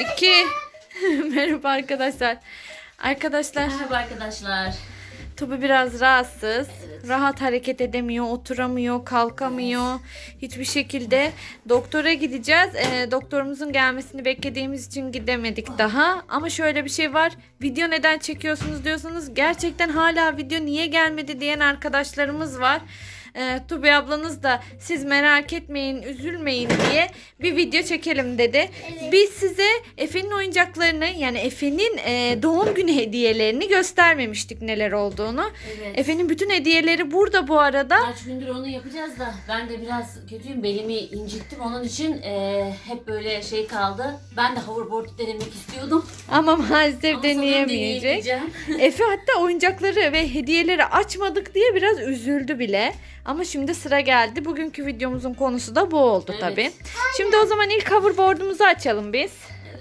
2 Merhaba arkadaşlar. Arkadaşlar Merhaba arkadaşlar. Tobi biraz rahatsız. Evet. Rahat hareket edemiyor, oturamıyor, kalkamıyor. Hiçbir şekilde doktora gideceğiz. Ee, doktorumuzun gelmesini beklediğimiz için gidemedik daha. Ama şöyle bir şey var. Video neden çekiyorsunuz diyorsanız gerçekten hala video niye gelmedi diyen arkadaşlarımız var. Ee, Tubi ablanız da siz merak etmeyin, üzülmeyin diye bir video çekelim dedi. Biz size Efe'nin oyuncaklarını yani Efe'nin e, doğum günü hediyelerini göstermemiştik neler olduğunu. Evet. Efe'nin bütün hediyeleri burada bu arada. Kaç gündür onu yapacağız da ben de biraz kötüyüm. Belimi incittim. Onun için eee, hep böyle şey kaldı. Ben de hoverboard denemek istiyordum. Ama maalesef Ama deneyemeyecek. Efe hatta oyuncakları ve hediyeleri açmadık diye biraz üzüldü bile. Ama şimdi sıra geldi. Bugünkü videomuzun konusu da bu oldu Evet. tabii. Şimdi o zaman ilk hoverboard'umuzu açalım biz.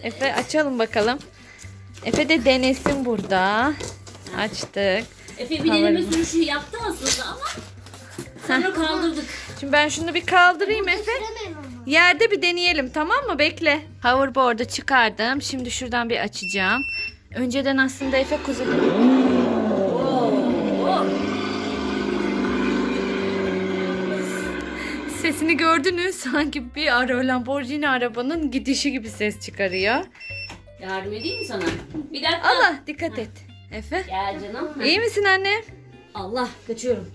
Efe açalım bakalım. Efe de denesin burada. Açtık. Efe bir deneme sürüşü yaptı aslında ama sonra kaldırdık. Şimdi ben şunu bir kaldırayım Efe. Yerde bir deneyelim tamam mı? Bekle. Hoverboard'u çıkardım. Şimdi şuradan bir açacağım. Önceden aslında Efe kuzu... Oo. Sesini gördünüz. Sanki bir ara Lamborghini arabanın gidişi gibi ses çıkarıyor. Yardım edeyim mi sana? Bir dakika. Allah dikkat et. Efe. Gel canım. İyi misin anne? Allah kaçıyorum.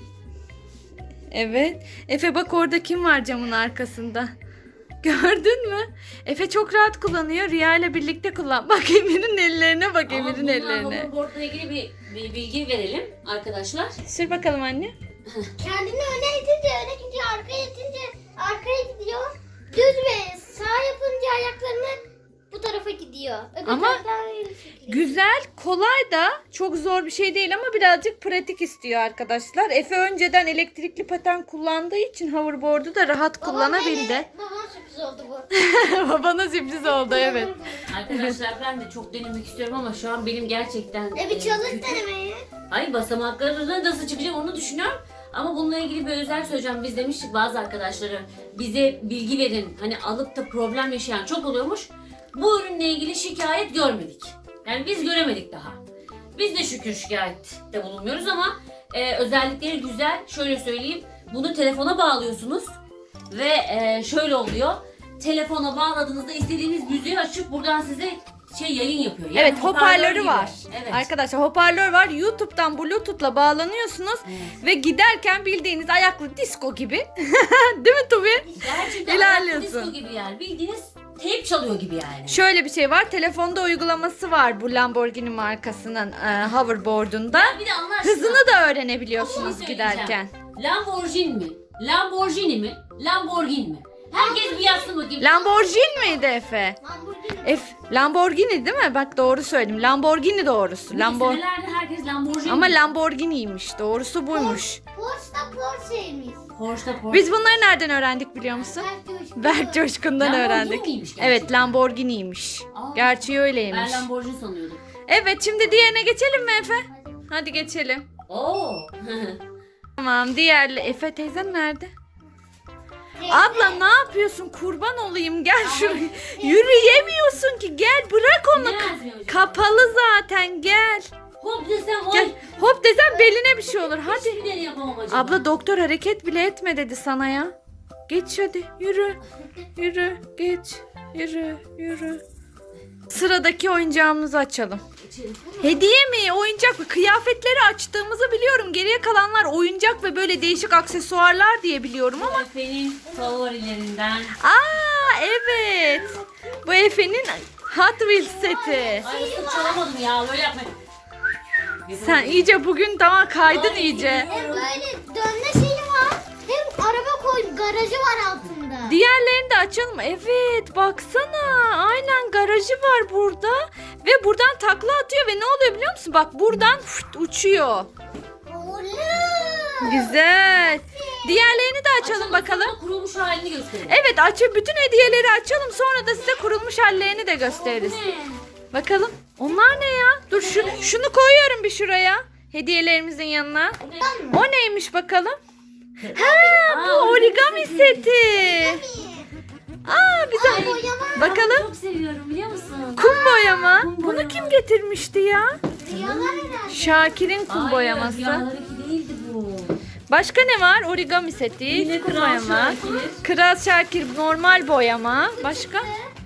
Evet. Efe bak orada kim var camın arkasında. Gördün mü? Efe çok rahat kullanıyor. Riya ile birlikte kullan. Bak Emir'in ellerine bak Ama Emir'in bununla ellerine. hoverboardla ilgili bir, bir bilgi verelim arkadaşlar. Sür bakalım anne. Kendini öne itince öne gidiyor, arkaya itince arkaya gidiyor. Düz ve sağ yapınca ayaklarını bu tarafa gidiyor. Öbür Ama taraftan öyle çekiyor. Güzel, kolay da çok zor bir şey değil ama birazcık pratik istiyor arkadaşlar. Efe önceden elektrikli paten kullandığı için hoverboard'u da rahat kullanabildi. Babam, babam sürpriz oldu bu. Babana sürpriz oldu evet. Arkadaşlar ben de çok denemek istiyorum ama şu an benim gerçekten... E bir e, çalış denemeyi. Ay basamaklarına nasıl çıkacağım onu düşünüyorum. Ama bununla ilgili bir özel söyleyeceğim. Biz demiştik bazı arkadaşları bize bilgi verin. Hani alıp da problem yaşayan çok oluyormuş. Bu ürünle ilgili şikayet görmedik. Yani biz göremedik daha. Biz de şükür şikayette bulunmuyoruz ama e, özellikleri güzel. Şöyle söyleyeyim. Bunu telefona bağlıyorsunuz ve e, şöyle oluyor. Telefona bağladığınızda istediğiniz müziği açıp buradan size şey yayın yapıyor. Yani Evet hoparlörü gibi. var. Evet. Arkadaşlar hoparlör var. YouTube'dan Bluetooth'la bağlanıyorsunuz Evet. ve giderken bildiğiniz ayaklı disco gibi. Değil mi Tubi? Gerçekten İlerliyorsun. disco gibi yani. Bildiğiniz teyp çalıyor gibi yani. Şöyle bir şey var. Telefonda uygulaması var bu Lamborghini markasının e, hoverboard'unda. bir de Allah aşkına. Hızını da öğrenebiliyorsunuz giderken. Lamborghini mi? Lamborghini mi? Lamborghini mi? Herkes bir yazsın bakayım. Lamborghini miydi Efe? Lamborghini. F Lamborghini değil mi? Bak doğru söyledim. Lamborghini doğrusu. Lambor... Senelerde herkes Lamborghini. Ama Lamborghini'ymiş. Doğrusu buymuş. Porsche da Porsche'ymiş. Porsche'da Porsche. Biz bunları nereden öğrendik biliyor musun? Berk Coşkun. Berk Coşkun'dan Lamborghini öğrendik. miymiş gerçekten? Evet Lamborghini'ymiş. Aa. Gerçeği öyleymiş. Ben Lamborghini sanıyordum. Evet şimdi diğerine geçelim mi Efe? Hadi geçelim. Oo. Tamam diğerli Efe teyzen nerede? Abla ne yapıyorsun? Kurban olayım gel şuraya. Yürüyemiyorsun ki gel bırak onu. ne yazıyor? Kapalı zaten gel. Hop desem oy. Gel. Hop desem beline bir şey olur. Hadi. Yapamam acaba. Abla doktor hareket bile etme dedi sana ya. Geç hadi yürü. Yürü geç. Yürü yürü. Sıradaki oyuncağımızı açalım. Hediye mi? Oyuncak mı? Kıyafetleri açtığımızı biliyorum. Geriye kalanlar oyuncak ve böyle değişik aksesuarlar diye biliyorum ama. Efe'nin favorilerinden. Aa evet. Bu Efe'nin Hot Wheels seti. Ay ıslık çalamadım ya böyle yapma. Sen iyice bugün tamam kaydın Ay, iyice. Hem böyle dönme şeyi var. Hem araba koy altında. Diğerlerini de açalım. Evet baksana. Aynen garajı var burada. Ve buradan takla atıyor ve ne oluyor biliyor musun? Bak buradan fırt uçuyor. Güzel. Diğerlerini de açalım bakalım. sonra Kurulmuş halini gösterelim. Evet açıp bütün hediyeleri açalım. Sonra da size kurulmuş hallerini de gösteririz. Bakalım. Onlar ne ya? Dur şu, şunu koyuyorum bir şuraya. Hediyelerimizin yanına. O neymiş bakalım? Ha bu Aa, origami seti. Aa bize Ay, boyama. Bakalım. çok seviyorum biliyor musun? Kum boyama. kum Bunu boyama. kim getirmişti ya? Rüyalar herhalde. Şakir'in kum Hayır, boyaması. rüyalarınki değildi bu. Başka ne var? Origami seti, Yine kum Kral boyama. Şakir. Kral Şakir normal boyama. Başka?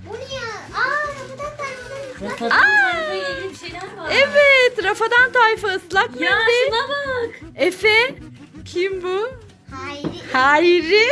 Bu ne ya? Aa rafadan tanrıdan Rafat'ın tayfa ile ilgili bir şeyler var. Evet, Rafadan Tayfa ıslak Ya mendil. şuna bak. Efe. Kim bu? Hayri. Hayri.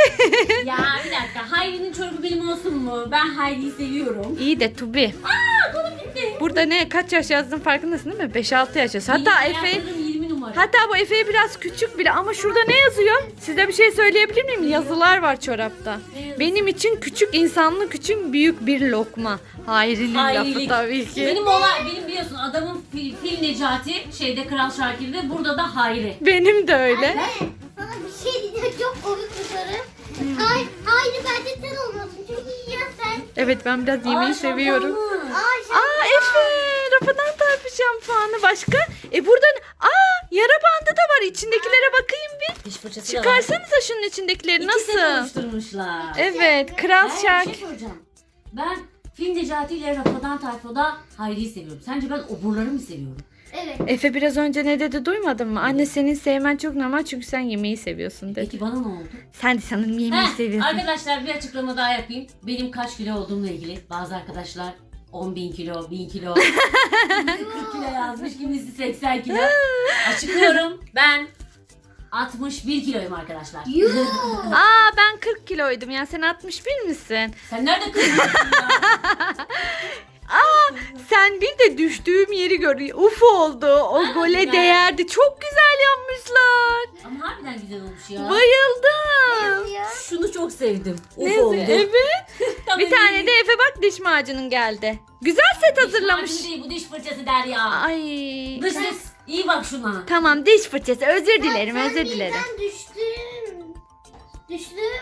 Ya bir dakika. Hayri'nin çorabı benim olsun mu? Ben Hayri'yi seviyorum. İyi de Tubi. Aa kolum gitti. Burada ne kaç yaş yazdın farkındasın değil mi? 5-6 yaş yaz. Hatta Benim Efe ayaklarım 20 numara. Hatta bu Efe'ye biraz küçük bile ama şurada ne yazıyor? Size bir şey söyleyebilir miyim? Yazılar var çorapta. Benim için küçük insanlık için büyük bir lokma. Hayri'nin lafı Hayrilik. tabii ki. Benim olay, benim biliyorsun adamın fil, fil Necati, şeyde Kral Şakir'de, burada da Hayri. Benim de öyle. Anne, sana bir şey diyeceğim. Çok komik bir soru. Hayır, hayır bence sen olmasın. Çünkü ya sen. Evet ben biraz yemeği Aa, seviyorum. Aa. Aa Efe, Rafadan Tayfa şampuanı başka? E buradan aa yara bandı da var. İçindekilere bakayım bir. Diş fırçası da var. Çıkarsanıza şunun içindekileri İki set nasıl? oluşturmuşlar. Evet, Kral Ben bir Şak. şey soracağım. Ben Fil Necati ile Rafadan Tayfa'da Hayri'yi seviyorum. Sence ben oburları mı seviyorum? Evet. Efe biraz önce ne dedi duymadın mı? Anne senin sevmen çok normal çünkü sen yemeği seviyorsun dedi. Peki bana ne oldu? Sen de sanırım yemeği Heh, seviyorsun. arkadaşlar bir açıklama daha yapayım. Benim kaç kilo olduğumla ilgili bazı arkadaşlar 10 bin kilo, 1000 kilo, 40 kilo yazmış, kimisi 80 kilo. Açıklıyorum ben 61 kiloyum arkadaşlar. Yuh. Aa ben 40 kiloydum ya sen 61 misin? Sen nerede kırıyorsun ya? Sen bir de düştüğüm yeri gör. Uf oldu. O Ha, gole güzel. değerdi. Çok güzel yapmışlar. Ama harbiden güzel olmuş ya. Bayıldım. Ya. Şunu çok sevdim. Uf Ne- oldu. Evet. Tam Bir tane de Efe bak diş macunun geldi. Güzel set hazırlamış. macunu değil bu diş fırçası der ya. Ay. Dış ses. İyi bak şuna. Tamam diş fırçası özür dilerim özür dilerim. birden düştüm. Düştüğüm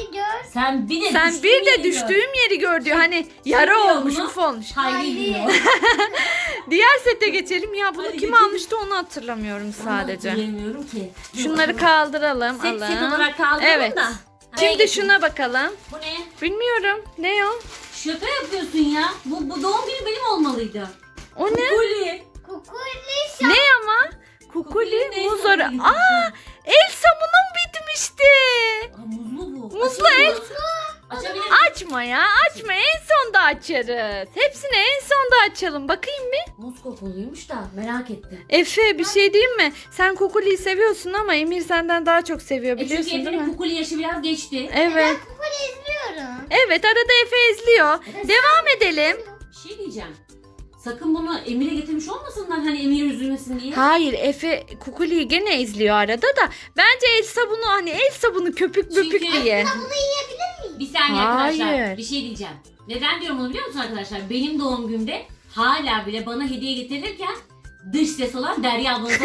yeri gör. Sen bir de Sen bir de düştüğüm yeri gör diyor. Hani yara olmuş, bunu? uf olmuş. Hayri diyor. Diğer sete geçelim. Ya bunu Hadi kim geçelim. almıştı onu hatırlamıyorum sadece. Diyemiyorum ki. Şunları kaldıralım. Set alın. set olarak kaldıralım Evet. da. Şimdi geçelim. şuna bakalım. Bu ne? Bilmiyorum. Ne o? Şaka yapıyorsun ya. Bu, bu doğum günü benim olmalıydı. O ne? Kuli. Kukuli şap. Ne ama? Kukuli Kukuli ne muz sonra ara- gitmiş Aa, el sabunum bitmişti. Aa, muzlu bu. Muzlu? Açabilir Açma ya açma en sonda açarız. Hepsini en sonda açalım. Bakayım bir. Muz kokuluymuş da merak ettim. Efe bir şey diyeyim mi? Sen Kukuli'yi seviyorsun ama Emir senden daha çok seviyor E çünkü biliyorsun değil Efe'nin mi? kukuli yaşı biraz geçti. Evet. Ben kukuli izliyorum. Evet arada Efe izliyor. Devam edelim. Bir şey diyeceğim. Sakın bunu Emir'e getirmiş olmasınlar hani Emir üzülmesin diye. Hayır Efe Kukuli'yi gene izliyor arada da. Bence el sabunu hani el sabunu köpük böpük Çünkü- diye. Bunu yiyebilir miyim? Bir saniye Hayır. arkadaşlar bir şey diyeceğim. Neden diyorum onu biliyor musun arkadaşlar? Benim doğum günümde hala bile bana hediye getirirken dış ses olan Derya ablanıza.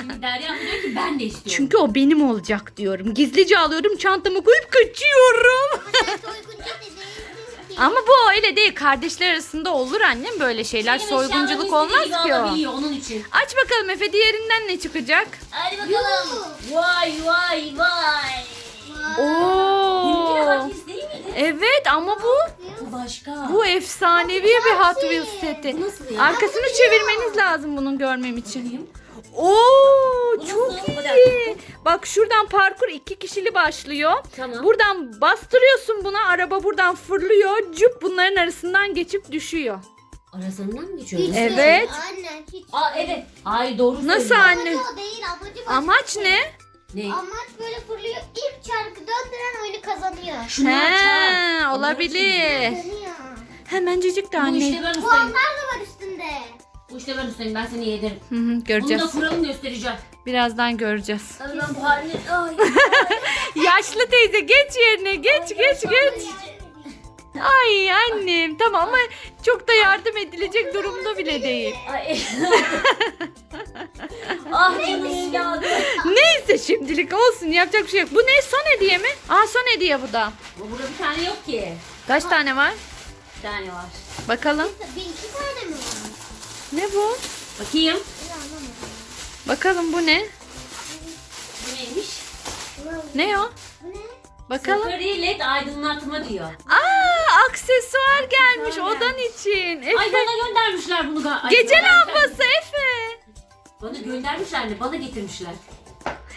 Şimdi Derya abla diyor ki ben de istiyorum. Çünkü o benim olacak diyorum. Gizlice alıyorum çantama koyup kaçıyorum. Sen soyguncu ki. Ama bu öyle değil. Kardeşler arasında olur annem böyle şeyler. Benim Soygunculuk eşyalarımı olmaz istediği ki o. alabiliyor onun için. Aç bakalım Efe diğerinden ne çıkacak? Hadi bakalım. Vay vay vay. Oo. Değil miydi? Evet ama Bu başka. bu efsanevi bir Hot Wheels seti. Bu nasıl ya? Arkasını çevirmeniz lazım bunun görmem için. Oo Bu çok nasıl? Bir iyi. Bak şuradan parkur iki kişili başlıyor. Tamam. Buradan bastırıyorsun buna araba buradan fırlıyor. Cüp bunların arasından geçip düşüyor. Arasından mı geçiyor? Hiç? Evet. Anne hiç. Aa evet. Ay doğru Nasıl söylüyor. anne? Amacı o değil amacı başka. Amaç ne? Ne? Amaç böyle fırlıyor. İlk çarkı döndüren oyunu kazanıyor. Şunu. He Onları olabilir. Dönüyor. Hemencecik de Bu anne. işte ben ustayım. Puanlar da var üstünde. Bu işte ben ustayım. Ben seni yederim. Hı hı, Bunu da göreceğiz. kuralım göstereceğim. Birazdan göreceğiz. Tabii ben bu halini... Ay. Yaşlı teyze geç yerine geç geç geç. Ay annem tamam ama çok da yardım edilecek durumda bile değil. Ay. ah canım evladım. Neyse şimdilik olsun yapacak bir şey yok. Bu ne son hediye mi? Aa son hediye bu da. Bu burada bir tane yok ki. Kaç tane var? Bir tane var. Bakalım. Bir iki tane mi var? Ne bu? Bakayım. Bakalım bu ne? Bu neymiş? Ne o? Bakalım. Safari led aydınlatma diyor. Aa aksesuar gelmiş Aksesuar odan için. Ay Efe. bana göndermişler bunu. Ay, Gece lambası Efe. Bana göndermişler de bana getirmişler.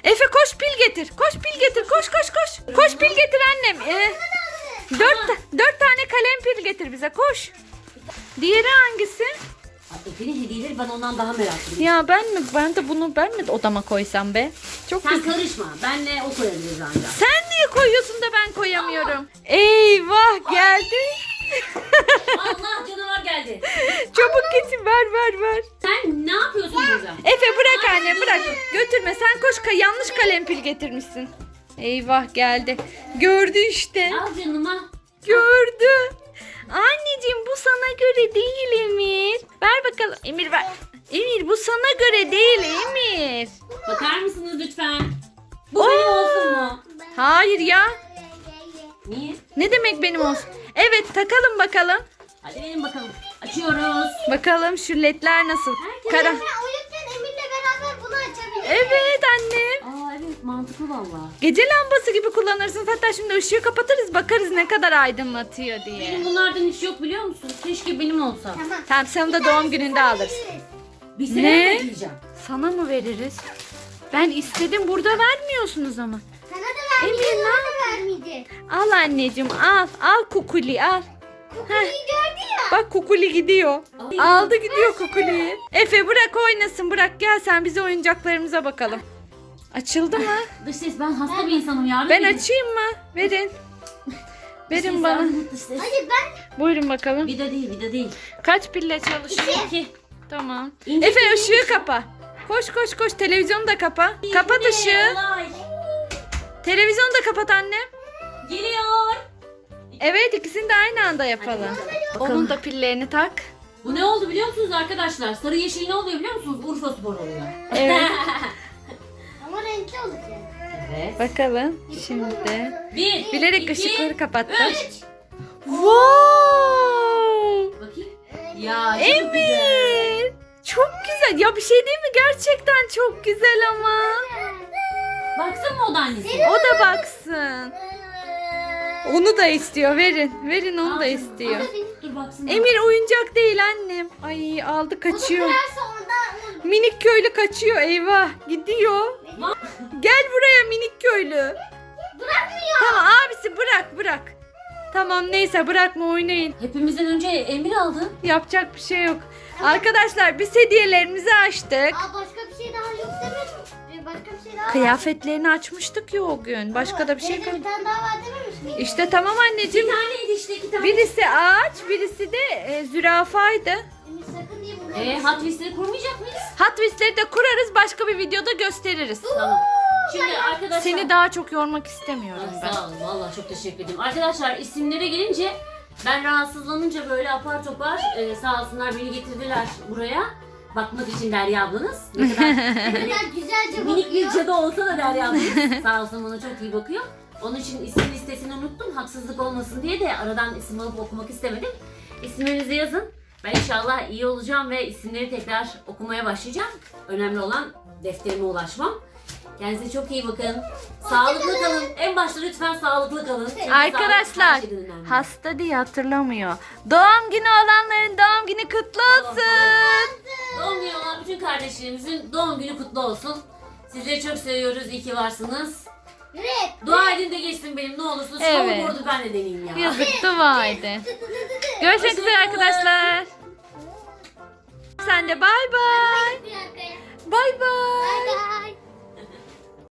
Efe koş pil getir. Koş pil getir. Koş koş koş. Koş pil getir annem. Ee, dört, ta- dört tane kalem pil getir bize koş. Diğeri hangisi? Ay, Efe'nin hediyeleri ben ondan daha meraklıyım. Ya ben mi? Ben de bunu ben mi odama koysam be? Çok Sen güzel. karışma. Benle o koyabiliriz ancak. Sen niye koyuyorsun da ben koyamıyorum? Eyvah geldi. Allah canavar geldi. Çabuk git ver ver ver. Sen ne yapıyorsun burada? Efe bırak anne bırak. Götürme sen koş ka- yanlış kalem pil getirmişsin. Eyvah geldi. Gördü işte. Al canıma. Gördü. Anneciğim bu sana göre değil Emir. Ver bakalım. Emir ver. Emir bu sana göre değil Emir. Bakar mısınız lütfen? Bu benim olsun mu? Hayır ya. Niye? Ne demek benim olsun? Evet takalım bakalım. Hadi benim bakalım. Açıyoruz. Bakalım şu ledler nasıl? Kara. Sen uyurken Emir'le beraber bunu açabiliriz. Evet annem. Aa mantıklı valla. Gece lambası gibi kullanırsınız. Hatta şimdi ışığı kapatırız bakarız ne kadar aydınlatıyor diye. Benim bunlardan hiç yok biliyor musun? Keşke benim olsa. Tamam. Tamam sen de doğum gününde alırız. Bir sene Ne? bekleyeceğim. Sana mı veririz? Ben istedim burada vermiyorsunuz ama. Sana da ne ona da vermeyeceğiz. Al anneciğim al. Al kukuli al. Kukuyu gördü ya. Bak kukuli gidiyor. Aldı gidiyor kukuliyi. Efe bırak oynasın bırak gel sen bize oyuncaklarımıza bakalım. Açıldı mı? Dış ses ben hasta bir insanım yardım Ben edin. açayım mı? Verin. Dış ses, Verin bana. yardım et dış ses. Hadi ben Buyurun bakalım. Vida değil vida değil. Kaç pille çalışıyor? İki. Tamam. İnce Efe ışığı kapa. Koş koş koş televizyonu da kapa. Kapat Ne ışığı. olay? Televizyonu da kapat annem. Geliyor. Evet ikisini de aynı anda yapalım. Onun da pillerini tak. Bu ne oldu biliyor musunuz arkadaşlar? Sarı yeşil ne oluyor biliyor musunuz? Urfa Spor oluyor. Evet. renkli olacak. evet. Bakalım şimdi. Bir. Bilerek iki, ışıkları kapattım. Üç. Wow! Bakayım. Ya çok güzel. Emir! Çok güzel. Ya bir şey değil mi? Gerçekten çok güzel ama. Baksın mı o da annesi? O da baksın. Onu da istiyor. Verin. Verin onu da istiyor. al. Dur baksın. Emir oyuncak değil annem. Ay aldı kaçıyor. kırarsa ondan Minik köylü kaçıyor. Eyvah. Gidiyor. Gel buraya minik köylü. bırakmıyor. Tamam abisi bırak bırak. Tamam neyse bırakma oynayın. Hepimizden önce Emir aldı. Yapacak bir şey yok. Arkadaşlar biz hediyelerimizi açtık. Aa başka bir şey daha yok demedim. Ee, Başka bir şey daha var. Kıyafetlerini açmıştık ya o gün. Başka da bir şey kalmadı. Bir tane daha var dememiş miydi? İşte tamam Bir anneciğim. taneydi işte iki tane. Birisi ağaç, birisi de e, zürafaydı. Bunu. Ee, Hot Wheels'leri kurmayacak mıyız? Hot Wheels'leri de kurarız başka bir videoda gösteririz. Tamam. Şimdi arkadaşlar. Seni daha çok yormak istemiyorum ben. Sağ olun valla çok teşekkür ederim. Arkadaşlar isimlere gelince ben rahatsızlanınca böyle apar topar e, sağ olsunlar beni getirdiler buraya. Bakmak için Derya ablanız. Ne kadar Ne kadar güzelce minik bir cadı olsa da Derya ablanız sağ olsun bana çok iyi bakıyor. Onun için isim listesini unuttum. Haksızlık olmasın diye de aradan isim alıp okumak istemedim. İsminizi yazın. Ben inşallah iyi olacağım ve isimleri tekrar okumaya başlayacağım. Önemli olan defterime ulaşmam. Kendinize çok iyi bakın. Sağlıklı kalın. En başta lütfen sağlıklı kalın. Çünkü Arkadaşlar sağlık her şeyden önemli. hasta diye hatırlamıyor. Doğum günü olanların doğum günü kutlu olsun. Doğum günü olan bütün kardeşlerimizin doğum günü kutlu olsun. Sizleri çok seviyoruz. İyi ki varsınız. Evet. Dua edin de geçsin benim ne olursunuz. Evet. Snowboard'u ben de deneyeyim ya. Yazık dua edin. Görüşmek üzere arkadaşlar. Sen de bay bay. Bir arkaya. Bay bay.